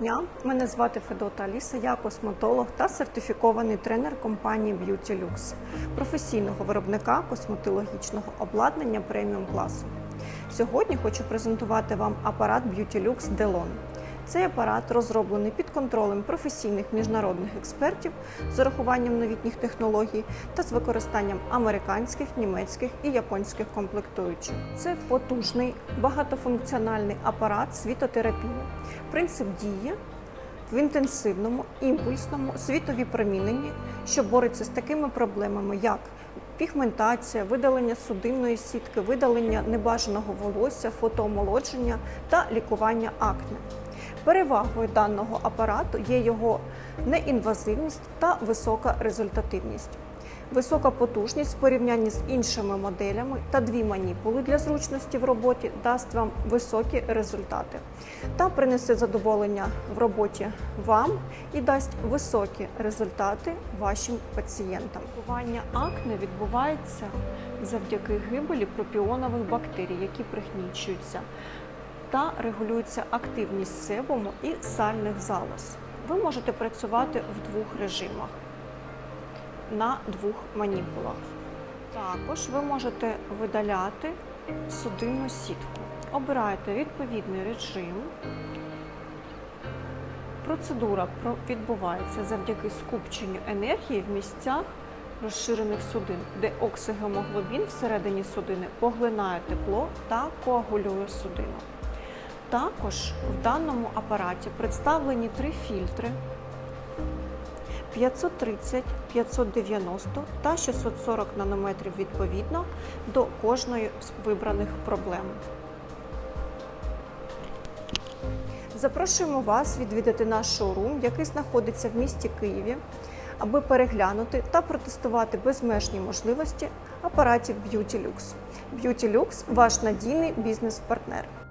дня. Мене звати Федота Аліса, я косметолог та сертифікований тренер компанії Beauty Lux, професійного виробника косметологічного обладнання преміум класу. Сьогодні хочу презентувати вам апарат Beauty Lux Delon. Цей апарат розроблений під контролем професійних міжнародних експертів з урахуванням новітніх технологій та з використанням американських, німецьких і японських комплектуючих. Це потужний багатофункціональний апарат світотерапії. Принцип дії в інтенсивному імпульсному світові проміненні, що бореться з такими проблемами, як пігментація, видалення судинної сітки, видалення небажаного волосся, фотоомолодження та лікування акне. Перевагою даного апарату є його неінвазивність та висока результативність. Висока потужність в порівнянні з іншими моделями та дві маніпули для зручності в роботі дасть вам високі результати та принесе задоволення в роботі вам і дасть високі результати вашим пацієнтам. Лікування акне відбувається завдяки гибелі пропіонових бактерій, які пригнічуються та регулюється активність себуму і сальних залоз. Ви можете працювати в двох режимах на двох маніпулах. Також ви можете видаляти судинну сітку. Обирайте відповідний режим. Процедура відбувається завдяки скупченню енергії в місцях розширених судин, де оксигемоглобін всередині судини поглинає тепло та коагулює судину. Також в даному апараті представлені три фільтри 530, 590 та 640 нанометрів відповідно до кожної з вибраних проблем. Запрошуємо вас відвідати наш шоурум, який знаходиться в місті Києві, аби переглянути та протестувати безмежні можливості апаратів Beauty Lux. Beauty Lux – ваш надійний бізнес-партнер.